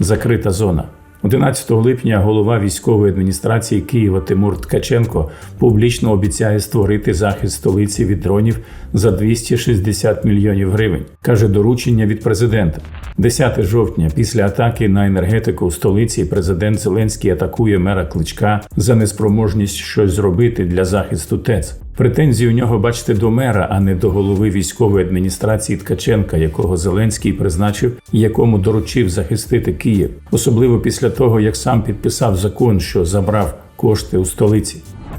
закрита зона. 11 липня голова військової адміністрації Києва Тимур Ткаченко публічно обіцяє створити захист столиці від дронів за 260 мільйонів гривень. каже доручення від президента. 10 жовтня, після атаки на енергетику в столиці, президент Зеленський атакує мера Кличка за неспроможність щось зробити для захисту ТЕЦ. Претензії у нього бачите до мера, а не до голови військової адміністрації Ткаченка, якого Зеленський призначив і якому доручив захистити Київ, особливо після того, як сам підписав закон, що забрав кошти у столиці.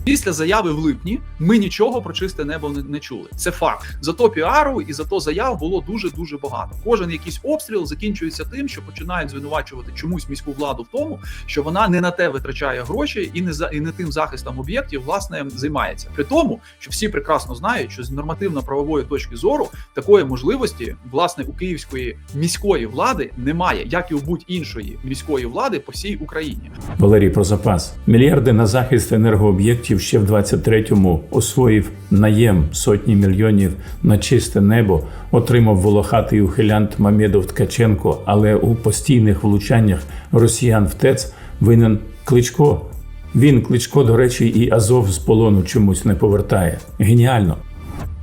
Після заяви в липні ми нічого про чисте небо не, не чули. Це факт. Зато піару і зато заяв було дуже дуже багато. Кожен якийсь обстріл закінчується тим, що починають звинувачувати чомусь міську владу в тому, що вона не на те витрачає гроші і не за і не тим захистом об'єктів власне займається. При тому, що всі прекрасно знають, що з нормативно-правової точки зору такої можливості власне у київської міської влади немає, як і у будь-іншої міської влади по всій Україні. Валерій про запас. Мільярди на захист енергооб'єктів ще в 23-му освоїв наєм сотні мільйонів на чисте небо, отримав волохатий ухилянт Мамедов Ткаченко, але у постійних влучаннях росіян в ТЕЦ винен Кличко. Він Кличко, до речі, і Азов з полону чомусь не повертає. Геніально.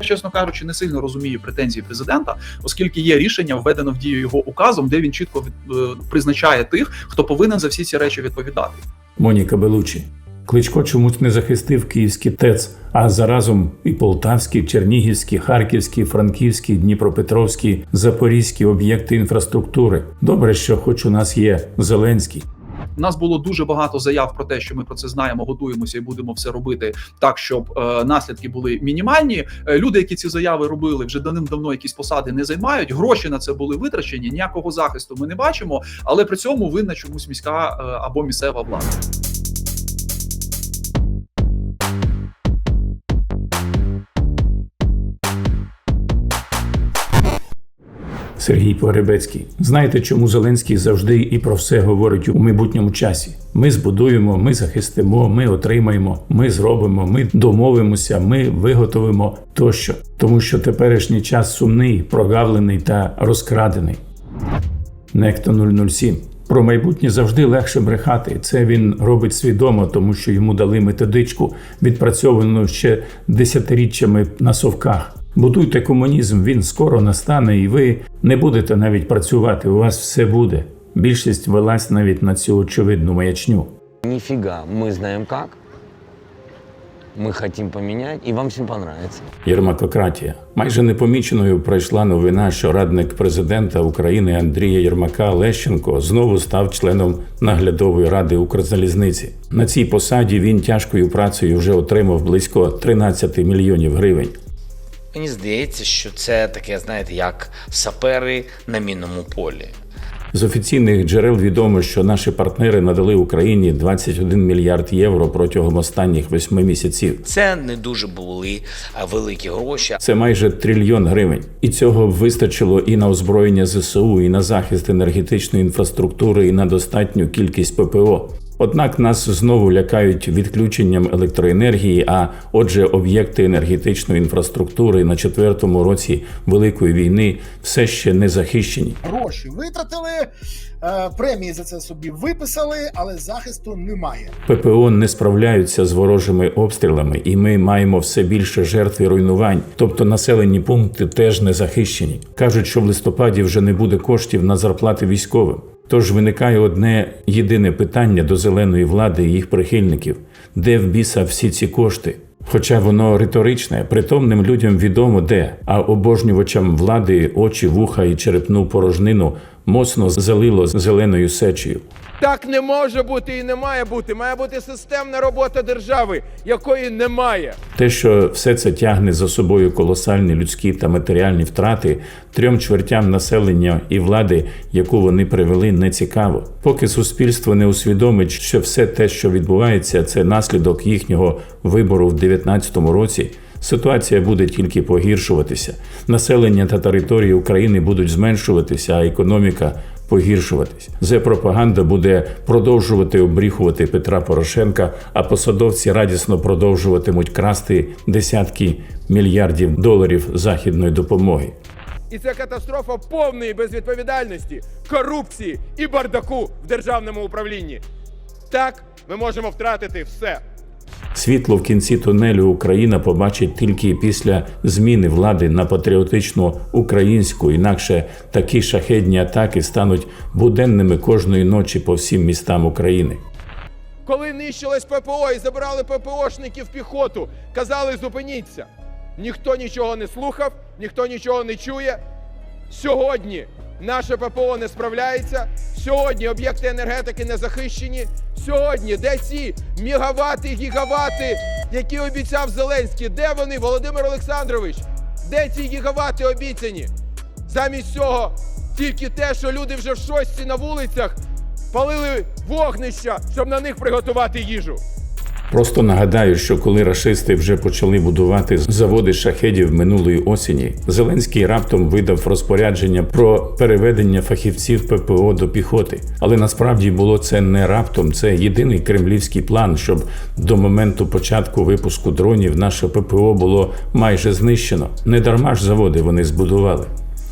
чесно кажучи, не сильно розумію претензії президента, оскільки є рішення введено в дію його указом, де він чітко е, призначає тих, хто повинен за всі ці речі відповідати. Моніка Белучі. Кличко чомусь не захистив київський ТЕЦ, а заразом і полтавські, чернігівські, харківські, франківські, дніпропетровські, запорізькі об'єкти інфраструктури. Добре, що хоч у нас є Зеленський. У нас було дуже багато заяв про те, що ми про це знаємо, готуємося і будемо все робити так, щоб е, наслідки були мінімальні. Е, люди, які ці заяви робили, вже давним-давно якісь посади не займають. Гроші на це були витрачені. Ніякого захисту ми не бачимо, але при цьому винна чомусь міська е, або місцева влада. Сергій Погребецький. Знаєте, чому Зеленський завжди і про все говорить у майбутньому часі? Ми збудуємо, ми захистимо, ми отримаємо, ми зробимо, ми домовимося, ми виготовимо тощо. Тому що теперішній час сумний, прогавлений та розкрадений. Некто 007. Про майбутнє завжди легше брехати. Це він робить свідомо, тому що йому дали методичку, відпрацьовану ще десятиріччями на совках. Будуйте комунізм, він скоро настане, і ви не будете навіть працювати. У вас все буде. Більшість велась навіть на цю очевидну маячню. Нифига, мы знаем как. Мы хотим поменять, и вам всем понравится. Єрмакократія. Майже непоміченою пройшла новина, що радник президента України Андрія Єрмака Лещенко знову став членом наглядової ради Укрзалізниці. На цій посаді він тяжкою працею вже отримав близько 13 мільйонів гривень. Мені здається, що це таке, знаєте, як сапери на мінному полі. З офіційних джерел відомо, що наші партнери надали Україні 21 мільярд євро протягом останніх восьми місяців. Це не дуже були великі гроші. Це майже трильйон гривень, і цього вистачило і на озброєння ЗСУ, і на захист енергетичної інфраструктури, і на достатню кількість ППО. Однак нас знову лякають відключенням електроенергії, а отже, об'єкти енергетичної інфраструктури на четвертому році Великої війни все ще не захищені. гроші витратили, е, премії за це собі виписали, але захисту немає. ППО не справляються з ворожими обстрілами, і ми маємо все більше жертв і руйнувань. Тобто населені пункти теж не захищені. кажуть, що в листопаді вже не буде коштів на зарплати військовим. Тож виникає одне єдине питання до зеленої влади і їх прихильників: де в біса всі ці кошти? Хоча воно риторичне, притомним людям відомо де, а обожнювачам влади очі, вуха і черепну порожнину моцно залило зеленою сечею. Так не може бути і не має бути. Має бути системна робота держави, якої немає. Те, що все це тягне за собою колосальні людські та матеріальні втрати, трьом чвертям населення і влади, яку вони привели, не цікаво. Поки суспільство не усвідомить, що все те, що відбувається, це наслідок їхнього вибору в 2019 році. Ситуація буде тільки погіршуватися. Населення та території України будуть зменшуватися, а економіка погіршуватись. Зе пропаганда буде продовжувати обріхувати Петра Порошенка, а посадовці радісно продовжуватимуть красти десятки мільярдів доларів західної допомоги. І це катастрофа повної безвідповідальності, корупції і бардаку в державному управлінні. Так, ми можемо втратити все. Світло в кінці тунелю Україна побачить тільки після зміни влади на патріотичну українську, інакше такі шахедні атаки стануть буденними кожної ночі по всім містам України. Коли нищилось ППО і забирали ППОшників піхоту, казали зупиніться. Ніхто нічого не слухав, ніхто нічого не чує. Сьогодні наше ППО не справляється. Сьогодні об'єкти енергетики не захищені. Сьогодні де ці мегавати, гігавати, які обіцяв Зеленський? Де вони, Володимир Олександрович? Де ці гігавати обіцяні? Замість цього тільки те, що люди вже в шостці на вулицях палили вогнища, щоб на них приготувати їжу. Просто нагадаю, що коли рашисти вже почали будувати заводи шахедів минулої осені, Зеленський раптом видав розпорядження про переведення фахівців ППО до піхоти. Але насправді було це не раптом. Це єдиний кремлівський план, щоб до моменту початку випуску дронів наше ППО було майже знищено. Не дарма ж заводи вони збудували.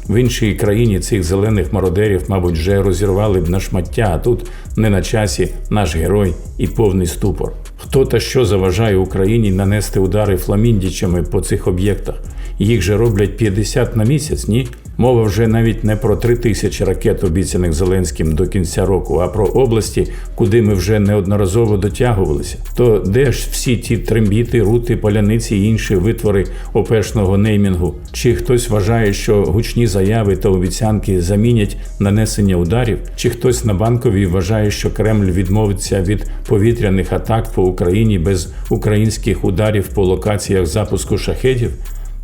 В іншій країні цих зелених мародерів, мабуть, вже розірвали б на шмаття, а тут не на часі наш герой і повний ступор. Хто та що заважає Україні нанести удари фламіндічами по цих об'єктах? Їх же роблять 50 на місяць, ні? Мова вже навіть не про три тисячі ракет, обіцяних Зеленським до кінця року, а про області, куди ми вже неодноразово дотягувалися. То де ж всі ті трембіти, рути, поляниці і інші витвори опешного неймінгу? Чи хтось вважає, що гучні заяви та обіцянки замінять нанесення ударів? Чи хтось на банковій вважає, що Кремль відмовиться від повітряних атак по Україні без українських ударів по локаціях запуску шахедів?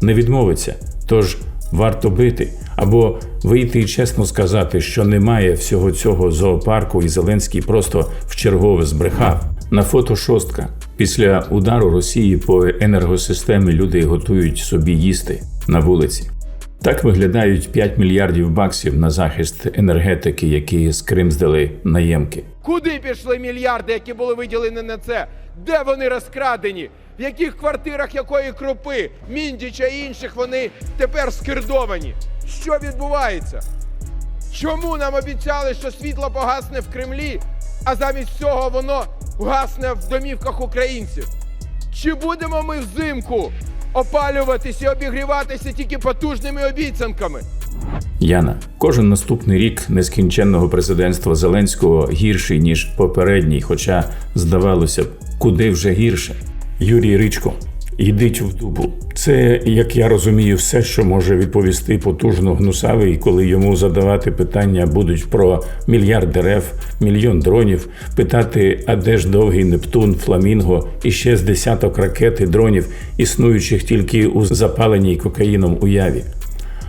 Не відмовиться. Тож варто бити або вийти і чесно сказати, що немає всього цього зоопарку, і Зеленський просто вчергове збрехав. На фото шостка. Після удару Росії по енергосистемі люди готують собі їсти на вулиці. Так виглядають 5 мільярдів баксів на захист енергетики, які з Крим здали наємки. Куди пішли мільярди, які були виділені на це? Де вони розкрадені? В яких квартирах якої крупи, міндіча і інших вони тепер скирдовані? Що відбувається? Чому нам обіцяли, що світло погасне в Кремлі, а замість цього воно гасне в домівках українців? Чи будемо ми взимку опалюватися і обігріватися тільки потужними обіцянками? Яна, кожен наступний рік нескінченного президентства Зеленського гірший ніж попередній, хоча здавалося б, куди вже гірше. Юрій Ричко, йдіть в дубу. Це, як я розумію, все, що може відповісти потужно гнусавий, коли йому задавати питання будуть про мільярд дерев, мільйон дронів, питати, а де ж довгий Нептун, Фламінго і ще з десяток ракет і дронів, існуючих тільки у запаленій кокаїном уяві.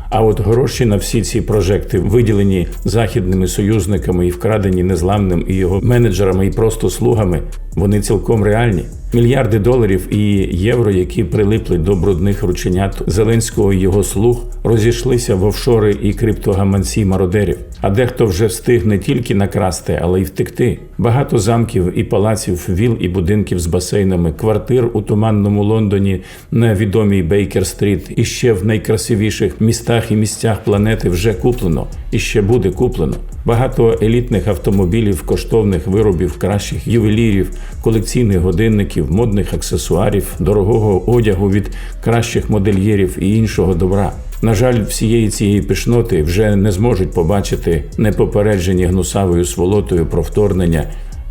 А от гроші на всі ці прожекти, виділені західними союзниками і вкрадені незламним і його менеджерами, і просто слугами, вони цілком реальні. Мільярди доларів і євро, які прилипли до брудних рученят Зеленського і його слуг, розійшлися в офшори і криптогаманці мародерів. А дехто вже встиг не тільки накрасти, але й втекти. Багато замків і палаців, віл і будинків з басейнами, квартир у туманному Лондоні на відомій Бейкер-стріт і ще в найкрасивіших містах і місцях планети вже куплено і ще буде куплено. Багато елітних автомобілів, коштовних виробів, кращих ювелірів, колекційних годинників, модних аксесуарів, дорогого одягу від кращих модельєрів і іншого добра. На жаль, всієї цієї пішноти вже не зможуть побачити непопереджені гнусавою сволотою про вторгнення,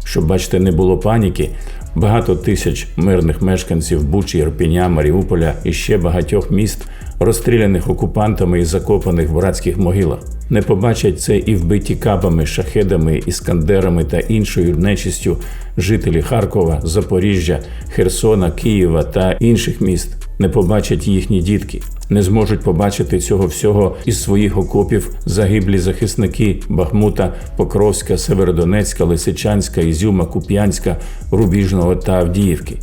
щоб, бачите, не було паніки. Багато тисяч мирних мешканців Бучі, Ірпіня, Маріуполя і ще багатьох міст, розстріляних окупантами і закопаних в братських могилах. Не побачать це і вбиті кабами, шахедами, іскандерами та іншою нечистю жителі Харкова, Запоріжжя, Херсона, Києва та інших міст. Не побачать їхні дітки, не зможуть побачити цього всього із своїх окопів загиблі захисники Бахмута, Покровська, Северодонецька, Лисичанська, Ізюма, Куп'янська, Рубіжного та Авдіївки.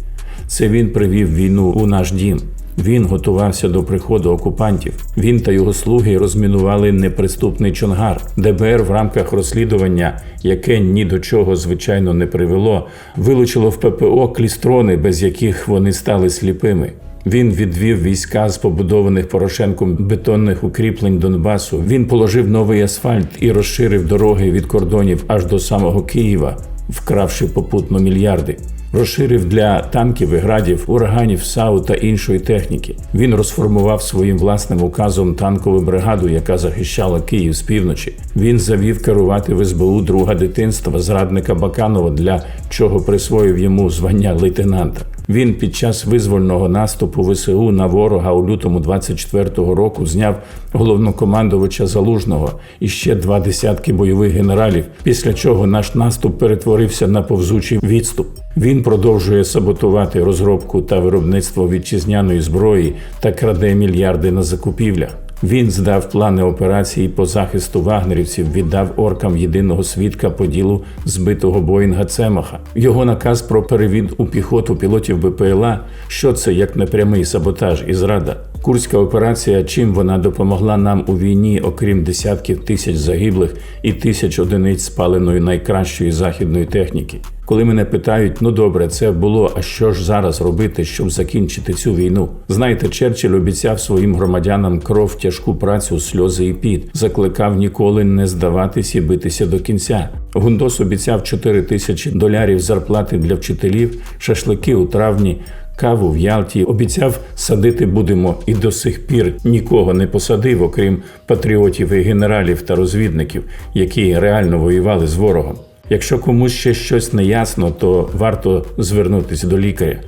Це він привів війну у наш дім. Він готувався до приходу окупантів. Він та його слуги розмінували неприступний Чонгар. ДБР в рамках розслідування, яке ні до чого звичайно не привело, вилучило в ППО клістрони, без яких вони стали сліпими. Він відвів війська з побудованих Порошенком бетонних укріплень Донбасу. Він положив новий асфальт і розширив дороги від кордонів аж до самого Києва, вкравши попутно мільярди. Розширив для танків і градів, ураганів, САУ та іншої техніки. Він розформував своїм власним указом танкову бригаду, яка захищала Київ з півночі. Він завів керувати в СБУ друга дитинства зрадника Баканова, для чого присвоїв йому звання лейтенанта. Він під час визвольного наступу ВСУ на ворога у лютому 24-го року зняв головнокомандувача Залужного і ще два десятки бойових генералів, після чого наш наступ перетворився на повзучий відступ. Він продовжує саботувати розробку та виробництво вітчизняної зброї та краде мільярди на закупівлях. Він здав плани операції по захисту вагнерівців, віддав оркам єдиного свідка по ділу збитого Боїнга Цемаха. Його наказ про перевід у піхоту пілотів БПЛА. Що це як непрямий саботаж і зрада? Курська операція, чим вона допомогла нам у війні, окрім десятків тисяч загиблих і тисяч одиниць спаленої найкращої західної техніки. Коли мене питають, ну добре, це було, а що ж зараз робити, щоб закінчити цю війну? Знаєте, Черчилль обіцяв своїм громадянам кров, тяжку працю, сльози і піт, закликав ніколи не здаватись і битися до кінця. Гундос обіцяв 4 тисячі долярів зарплати для вчителів, шашлики у травні. Каву в Ялті обіцяв садити будемо і до сих пір нікого не посадив, окрім патріотів і генералів та розвідників, які реально воювали з ворогом. Якщо комусь ще щось не ясно, то варто звернутися до лікаря,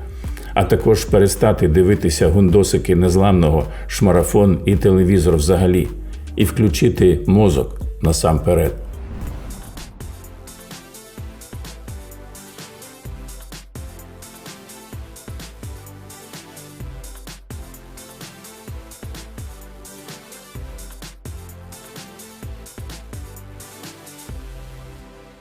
а також перестати дивитися гундосики незламного, шмарафон і телевізор взагалі, і включити мозок насамперед.